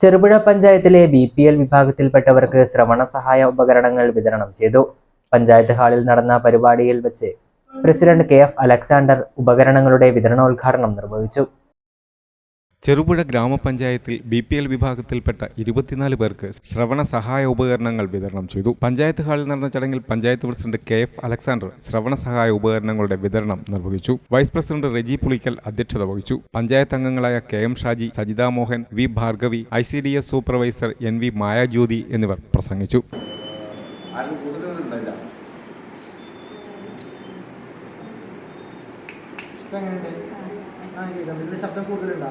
ചെറുപുഴ പഞ്ചായത്തിലെ B P L വിഭാഗത്തിൽപ്പെട്ടവർക്ക് ശ്രവണ സഹായ ഉപകരണങ്ങൾ വിതരണം ചെയ്തു. പഞ്ചായത്ത് ഹാളിൽ നടന്ന പരിപാടിയിൽ വെച്ച് പ്രസിഡന്റ് കെ എഫ് അലക്സാണ്ടർ ഉപകരണങ്ങളുടെ വിതരണോദ്ഘാടനം നിർവഹിച്ചു. ചെറുപുഴ ഗ്രാമപഞ്ചായത്തിൽ ബി പി എൽ വിഭാഗത്തിൽപ്പെട്ട ഇരുപത്തിനാല് പേർക്ക് ശ്രവണ സഹായ ഉപകരണങ്ങൾ വിതരണം ചെയ്തു. പഞ്ചായത്ത് ഹാളിൽ നടന്ന ചടങ്ങിൽ panchayat president K F Alexander ശ്രവണ സഹായ ഉപകരണങ്ങളുടെ വിതരണം നിർവഹിച്ചു. വൈസ് പ്രസിഡന്റ് റെജി പുളിക്കൽ അധ്യക്ഷത വഹിച്ചു. പഞ്ചായത്ത് അംഗങ്ങളായ K M Shaji Sajitha Mohan V Bhargavi I C D S supervisor N V Mayajyothi എന്നിവർ പ്രസംഗിച്ചു. ശബ്ദം കൂടുതലുണ്ടോ